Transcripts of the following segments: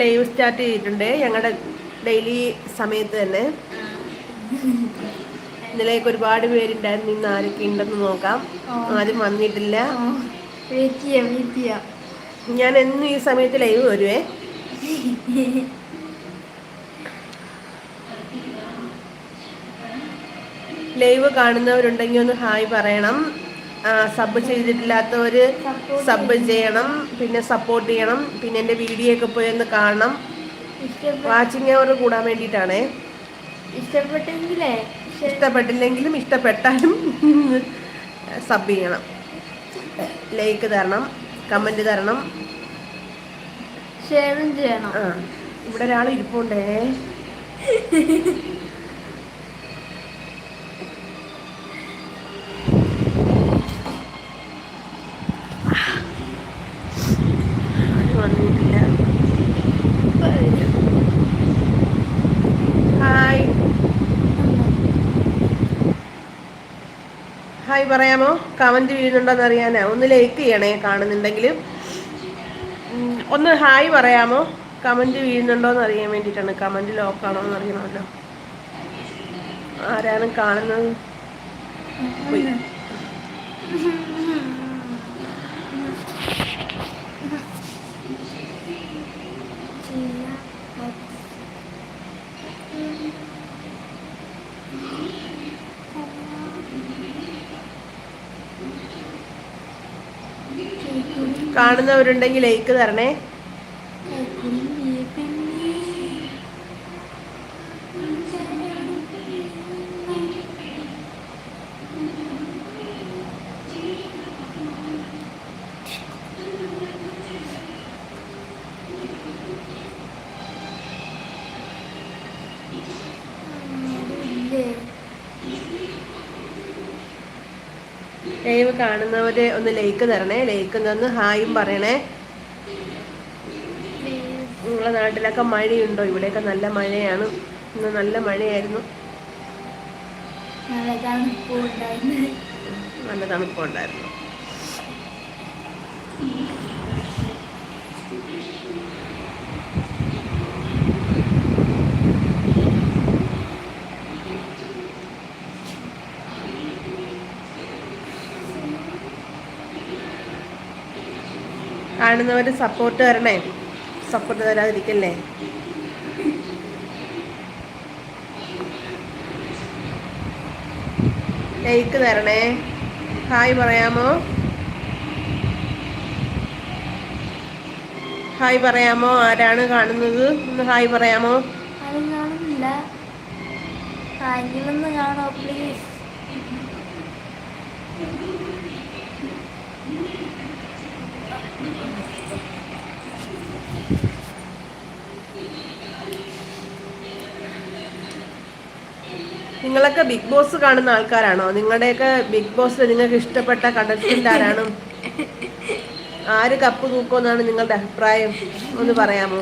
Live start ചെയ്തിട്ടുണ്ട്. ഞങ്ങളുടെ daily സമയത്ത് തന്നെ. ഇന്നലേക്ക് ഒരുപാട് പേരുണ്ടായിരുന്നു. ഇന്ന് ആരൊക്കെ ഉണ്ടെന്ന് നോക്കാം. ആരും വന്നിട്ടില്ല. ഞാൻ എന്നും ഈ സമയത്ത് ലൈവ് വരുവേ. ലൈവ് കാണുന്നവരുണ്ടെങ്കിൽ ഒന്ന് ഹായ് പറയണം. സബ് ചെയ്തിട്ടില്ലാത്തവര് സബ് ചെയ്യണം പിന്നെ സപ്പോർട്ട് ചെയ്യണം പിന്നെ എന്റെ വീഡിയോ ഒക്കെ പോയി ഒന്ന് കാണണം. വാച്ചിങ് അവർ കൂടാൻ വേണ്ടിയിട്ടാണേ. ഇഷ്ടപ്പെട്ടെങ്കിലേ ഇഷ്ടപ്പെട്ടില്ലെങ്കിലും ഇഷ്ടപ്പെട്ടാലും സബ് ചെയ്യണം. ലൈക്ക് തരണം കമന്റ് തരണം. ഷെയറും ചെയ്യണം. ആ ഇവിടെ ഒരാൾ ഇരിപ്പുണ്ടേ. ഹായ്. ഹായ് പറയാമോ? കമന്റ് വീഴുന്നുണ്ടോന്ന് അറിയാനാ. ഒന്ന് ലൈക്ക് ചെയ്യണേ കാണുന്നുണ്ടെങ്കിൽ ഒന്ന് ഹായ് പറയാമോ? കമന്റ് വീഴുന്നുണ്ടോ എന്ന് അറിയാൻ വേണ്ടിയിട്ടാണ്. കമന്റ് ലോക്കാണോ എന്ന് അറിയണമല്ലോ. ആരാണ് കാണുന്നത്? പോയി. കാണുന്നവരുണ്ടെങ്കിൽ ലൈക്ക് തരണേ. ലൈവ് കാണുന്നവര് ഒന്ന് ലൈക്ക് തരണേ. ലൈക്ക് തന്ന് ഹായും പറയണേ. നിങ്ങളെ നാട്ടിലൊക്കെ മഴയുണ്ടോ? ഇവിടെയൊക്കെ നല്ല മഴയാണ്. ഇന്ന് നല്ല മഴയായിരുന്നു. നല്ല തണുപ്പുണ്ടായിരുന്നു. കാണുന്നവര് സപ്പോർട്ട് തരണേ സപ്പോർട്ട് തരാതിരിക്കല്ലേ? ലൈക്ക് തരണേ. ഹായ് പറയാമോ? ഹായ് പറയാമോ? ആരാണ് കാണുന്നത്? ഒന്ന് ഹായ് പറയാമോ? കാണുന്നില്ല. കാണോ പ്ലീസ് നിങ്ങളൊക്കെ ബിഗ് ബോസ് കാണുന്ന ആൾക്കാരാണോ? നിങ്ങളുടെയൊക്കെ ബിഗ് ബോസിൽ നിങ്ങൾക്ക് ഇഷ്ടപ്പെട്ട കണ്ടസ്റ്റന്റ് ആരാണ്? ആര് കപ്പ് തൂക്കുമെന്നാണ് നിങ്ങളുടെ അഭിപ്രായം? ഒന്ന് പറയാമോ?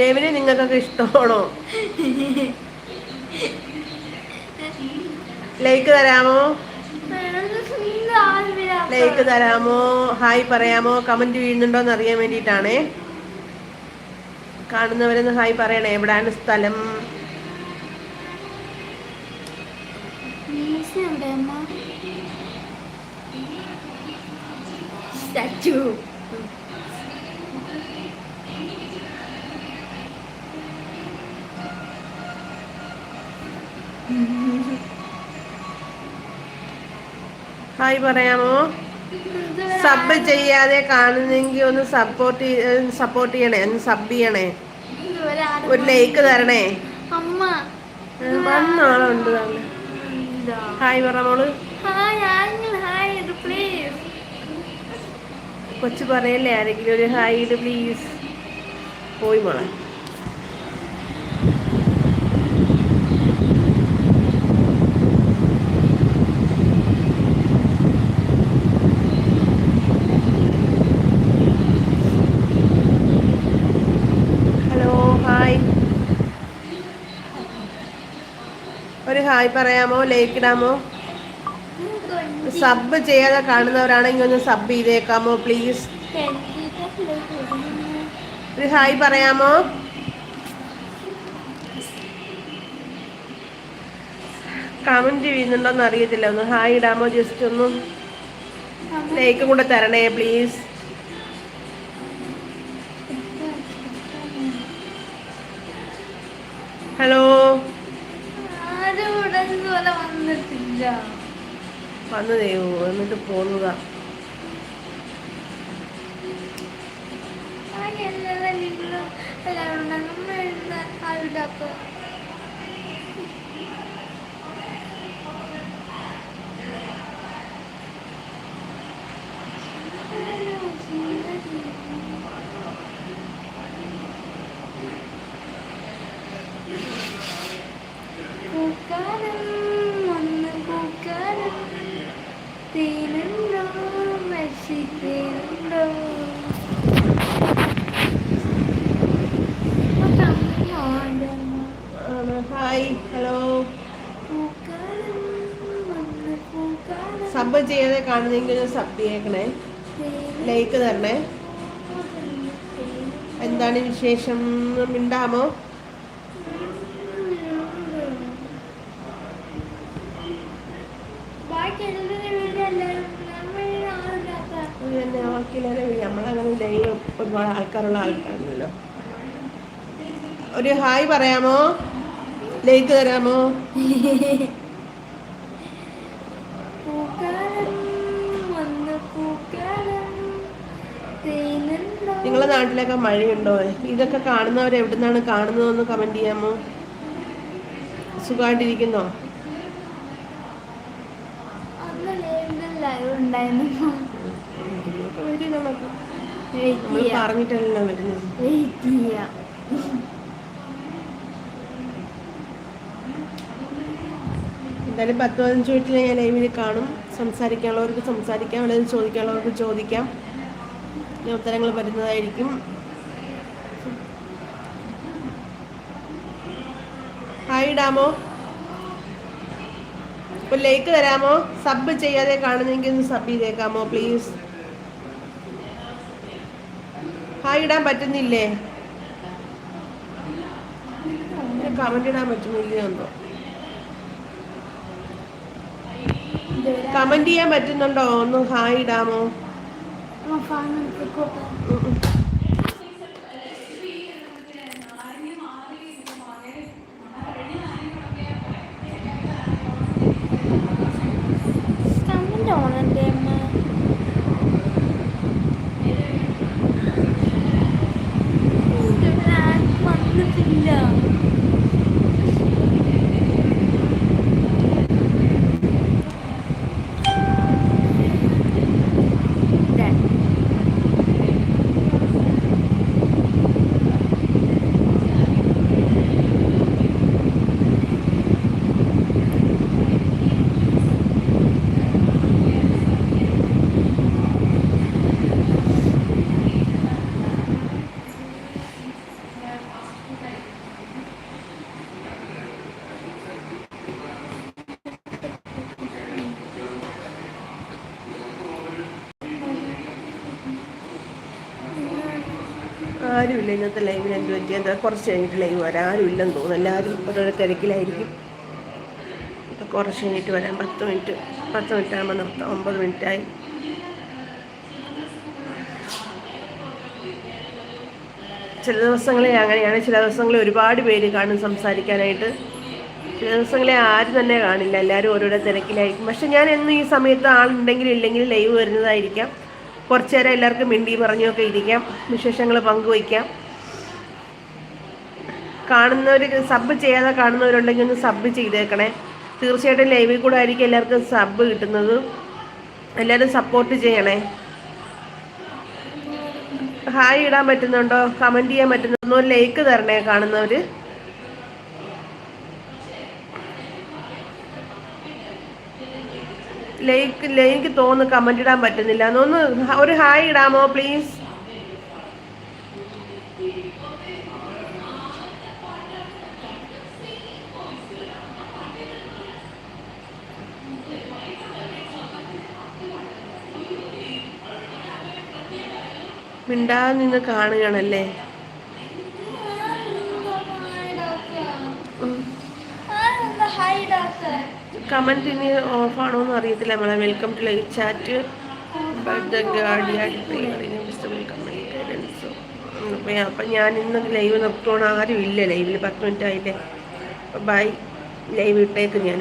ദേവിനെ നിങ്ങൾക്കൊക്കെ ഇഷ്ടമാണോ? ലൈക്ക് തരാമോ? ലൈക്ക് തരാമോ? ഹായ് പറയാമോ? കമന്റ് വീഴുന്നുണ്ടോ എന്ന് അറിയാൻ വേണ്ടിയിട്ടാണേ. കാണുന്നവരൊന്ന് ഹായ് പറയണേ. എവിടാണ് സ്ഥലം? സ്റ്റാച്ചു. ഹായ് പറയാമോ? സബ് ചെയ്യാതെ കാണുന്നെങ്കിൽ ഒന്ന് സപ്പോർട്ട് സപ്പോർട്ട് ചെയ്യണേ ഒന്ന് സബ് ചെയ്യണേ. ഒരു ലൈക്ക് തരണേ. വന്നാളുണ്ട് ഹായ് പറഞ്ഞോൾ കൊച്ചു പറയല്ലേ ആരെങ്കിലും ഒരു ഹായ് ഇട് പ്ലീസ് പോയി മോളെ ഹലോ ഹായ് ഒരു ഹായ് പറയാമോ? ലൈക്ക് ഇടാമോ സബ് ചെയ്യാതെ കാണുന്നവരാണെങ്കിൽ ഒന്ന് സബ് ചെയ്തേക്കാമോ പ്ലീസ് ഒരു ഹായ് പറയാമോ? കമന്റ് ചെയ്യുന്നുണ്ടോന്ന് അറിയത്തില്ല. ഒന്ന് ഹായ് ഇടാമോ? ജസ്റ്റ് ഒന്ന് ലൈക്ക് കൂടെ തരണേ പ്ലീസ് ഹലോ ഇതുപോലെ വന്നിട്ടില്ല. വന്നു ദൈവോ എന്നിട്ട് പോന്നതാ. എല്ലാവരും ഉണ്ടാകും. നമ്മൾ ആരുടെ അപ്പം പൂക്കാലം വന്ന് പൂക്കാലം തേനുണ്ടോ മെസ്സി തേനുണ്ടോ ആണ്. ഹായ് ഹലോ പൂക്കാലം വന്ന് പൂക്കാലം സബ് ചെയ്യാതെ കാണുന്നെങ്കിൽ സബ് ചെയ്യണേ? ലൈക്ക് തരണേ? എന്താണ് വിശേഷം? മിണ്ടാമോ? തന്നെ ബാക്കിയുള്ളവരെ നമ്മളങ്ങനെ ലൈവ് ഒരുപാട് ആൾക്കാരുള്ള ആൾക്കാരുണ്ടല്ലോ ഒരു ഹായ് പറയാമോ? ലൈക്ക് തരാമോ? തേനുണ്ടോ നിങ്ങളെ നാട്ടിലൊക്കെ മഴയുണ്ടോ? ഇതൊക്കെ കാണുന്നവർ എവിടുന്നാണ് കാണുന്നതെന്ന് കമന്റ് ചെയ്യാമോ സുഖമായിട്ടിരിക്കുന്നോ? പറഞ്ഞിട്ടല്ലോ വരുന്നത്. എന്തായാലും പത്ത് പതിനഞ്ച് മിനിറ്റിൽ ഞാൻ ലൈവിൽ കാണും. സംസാരിക്കാനുള്ളവർക്ക് സംസാരിക്കാം അല്ലെങ്കിൽ ചോദിക്കാനുള്ളവർക്ക് ചോദിക്കാം. ഉത്തരങ്ങൾ വരുന്നതായിരിക്കും. ഹായ് ഡാമോ. ലൈക്ക് തരാമോ സബ് ചെയ്യാതെ കാണുന്നെങ്കിൽ ഒന്ന് സബ് ചെയ്തേക്കാമോ പ്ലീസ് ഹായ് ഇടാൻ പറ്റുന്നില്ലേ? കമന്റ് ഇടാൻ പറ്റുന്നില്ലെന്നോ കമന്റ് ചെയ്യാൻ പറ്റുന്നുണ്ടോ? ഒന്ന് ഹായ് ഇടാമോ 我发那个 qq 嗯嗯。ആരുമില്ല ഇന്നത്തെ ലൈവിൽ എന്ത് പറ്റി എന്താ കുറച്ച് കഴിഞ്ഞിട്ട് ലൈവ് വരാം. ആരും ഇല്ലെന്ന് തോന്നുന്നു. എല്ലാവരും ഓരോരോ തിരക്കിലായിരിക്കും. കുറച്ച് കഴിഞ്ഞിട്ട് വരാം. പത്ത് മിനിറ്റ് പത്ത് മിനിറ്റ് ആകുമ്പോൾ നിർത്താം. ഒമ്പത് മിനിറ്റായി ചില ദിവസങ്ങളിൽ അങ്ങനെയാണ്. ചില ദിവസങ്ങളിൽ ഒരുപാട് പേര് കാണും സംസാരിക്കാനായിട്ട്. ചില ദിവസങ്ങളെ ആരും തന്നെ കാണില്ല. എല്ലാവരും ഓരോരോ തിരക്കിലായിരിക്കും. പക്ഷെ ഞാൻ എന്നും ഈ സമയത്ത് ആളുണ്ടെങ്കിലും ഇല്ലെങ്കിലും ലൈവ് വരുന്നതായിരിക്കാം. കുറച്ചു നേരം എല്ലാവർക്കും മിണ്ടി പറഞ്ഞൊക്കെ ഇരിക്കാം. വിശേഷങ്ങൾ പങ്കുവയ്ക്കാം. കാണുന്നവർ സബ് ചെയ്യാതെ കാണുന്നവരുണ്ടെങ്കിൽ ഒന്ന് സബ് ചെയ്തേക്കണേ. തീർച്ചയായിട്ടും ലൈവിൽ കൂടെ ആയിരിക്കും എല്ലാവർക്കും സബ് കിട്ടുന്നത്. എല്ലാവരും സപ്പോർട്ട് ചെയ്യണേ. ഹായ് ഇടാൻ പറ്റുന്നുണ്ടോ? കമന്റ് ചെയ്യാൻ പറ്റുന്നുണ്ടോ? ലൈക്ക് തരണേ കാണുന്നവർ ലൈക്ക് ലൈക്ക് തോന്നുന്നു കമന്റ് ഇടാൻ പറ്റുന്നില്ല. ഒന്ന് ഒരു ഹായ് ഇടാമോ പ്ലീസ് മിണ്ടാതെ നിന്ന് കാണുകയാണല്ലേ? കമന്റ് ഇനി ഓഫാണോ എന്ന് അറിയത്തില്ല. നമ്മളെ വെൽക്കം ടു ലൈവ് ചാറ്റ് അപ്പം ഞാൻ ഇന്ന് ലൈവ് നിർത്തുകൊണ്ട് ആരും ഇല്ല ലൈവിൽ പത്ത് മിനിറ്റ് ആയില്ലേ. ബൈ ലൈവ് ഇട്ടേക്ക് ഞാൻ